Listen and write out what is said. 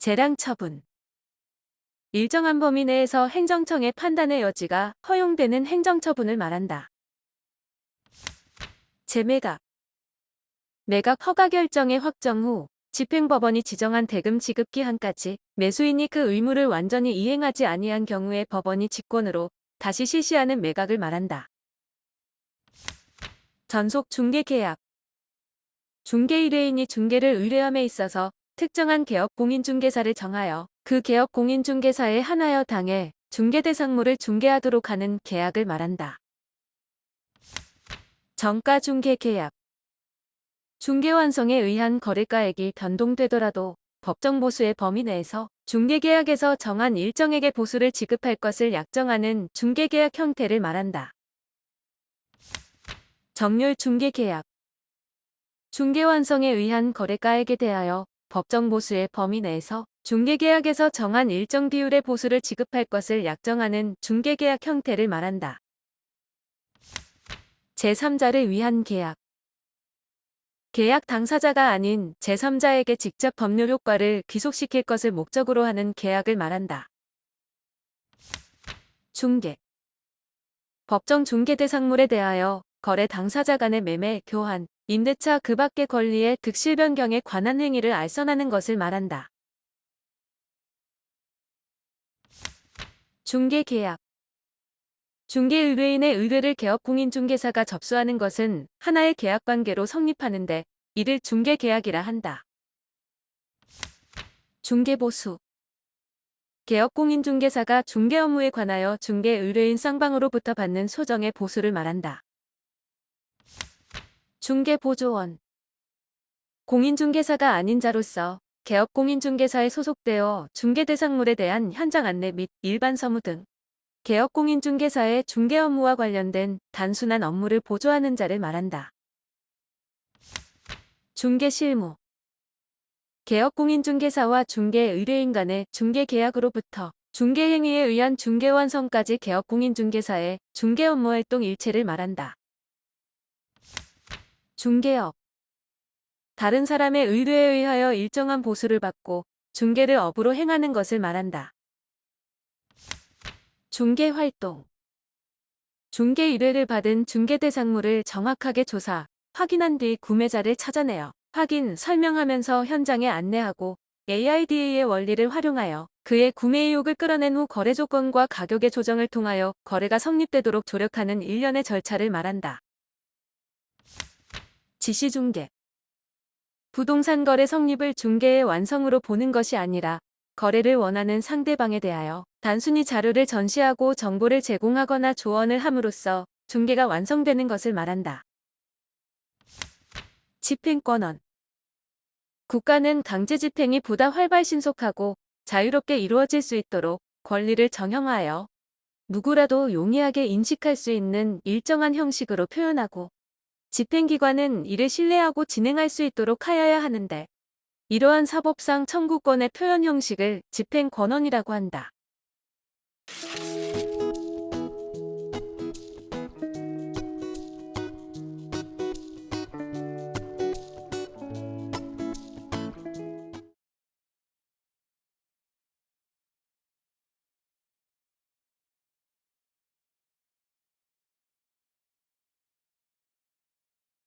재량 처분 일정한 범위 내에서 행정청의 판단의 여지가 허용되는 행정처분을 말한다. 재매각 매각 허가 결정의 확정 후 집행법원이 지정한 대금 지급 기한까지 매수인이 그 의무를 완전히 이행하지 아니한 경우에 법원이 직권으로 다시 실시하는 매각을 말한다. 전속 중개 계약 중개 의뢰인이 중개를 의뢰함에 있어서 특정한 개업 공인중개사를 정하여 그 개업 공인중개사에 한하여 당해 중개 대상물을 중개하도록 하는 계약을 말한다. 정가 중개 계약 중개 완성에 의한 거래가액이 변동되더라도 법정 보수의 범위 내에서 중개계약에서 정한 일정에게 보수를 지급할 것을 약정하는 중개계약 형태를 말한다. 정률 중개계약 중개 완성에 의한 거래가액에 대하여 법정 보수의 범위 내에서 중개계약에서 정한 일정 비율의 보수를 지급할 것을 약정하는 중개계약 형태를 말한다. 제3자를 위한 계약 계약 당사자가 아닌 제3자에게 직접 법률 효과를 귀속시킬 것을 목적으로 하는 계약을 말한다. 중개 법정 중개 대상물에 대하여 거래 당사자 간의 매매, 교환, 임대차 그 밖의 권리의 득실 변경에 관한 행위를 알선하는 것을 말한다. 중개 계약 중개 의뢰인의 의뢰를 개업 공인중개사가 접수하는 것은 하나의 계약 관계로 성립하는데 이를 중개 계약이라 한다. 중개 보수 개업 공인중개사가 중개 업무에 관하여 중개 의뢰인 쌍방으로부터 받는 소정의 보수를 말한다. 중개보조원 공인중개사가 아닌 자로서 개업 공인중개사에 소속되어 중개대상물에 대한 현장 안내 및 일반 서무 등 개업 공인중개사의 중개 업무와 관련된 단순한 업무를 보조하는 자를 말한다. 중개 실무 개업 공인중개사와 중개 의뢰인 간의 중개 계약으로부터 중개 행위에 의한 중개 완성까지 개업 공인중개사의 중개 업무 활동 일체를 말한다. 중개업 다른 사람의 의뢰에 의하여 일정한 보수를 받고 중개를 업으로 행하는 것을 말한다. 중개 활동 중개 의뢰를 받은 중개 대상물을 정확하게 조사, 확인한 뒤 구매자를 찾아내어 확인, 설명하면서 현장에 안내하고 AIDA의 원리를 활용하여 그의 구매 의욕을 끌어낸 후 거래 조건과 가격의 조정을 통하여 거래가 성립되도록 조력하는 일련의 절차를 말한다. 지시 중개 부동산 거래 성립을 중개의 완성으로 보는 것이 아니라 거래를 원하는 상대방에 대하여 단순히 자료를 전시하고 정보를 제공하거나 조언을 함으로써 중개가 완성되는 것을 말한다. 집행권원 국가는 강제 집행이 보다 활발 신속하고 자유롭게 이루어질 수 있도록 권리를 정형화하여 누구라도 용이하게 인식할 수 있는 일정한 형식으로 표현하고 집행기관은 이를 신뢰하고 진행할 수 있도록 하여야 하는데 이러한 사법상 청구권의 표현 형식을 집행권원이라고 한다.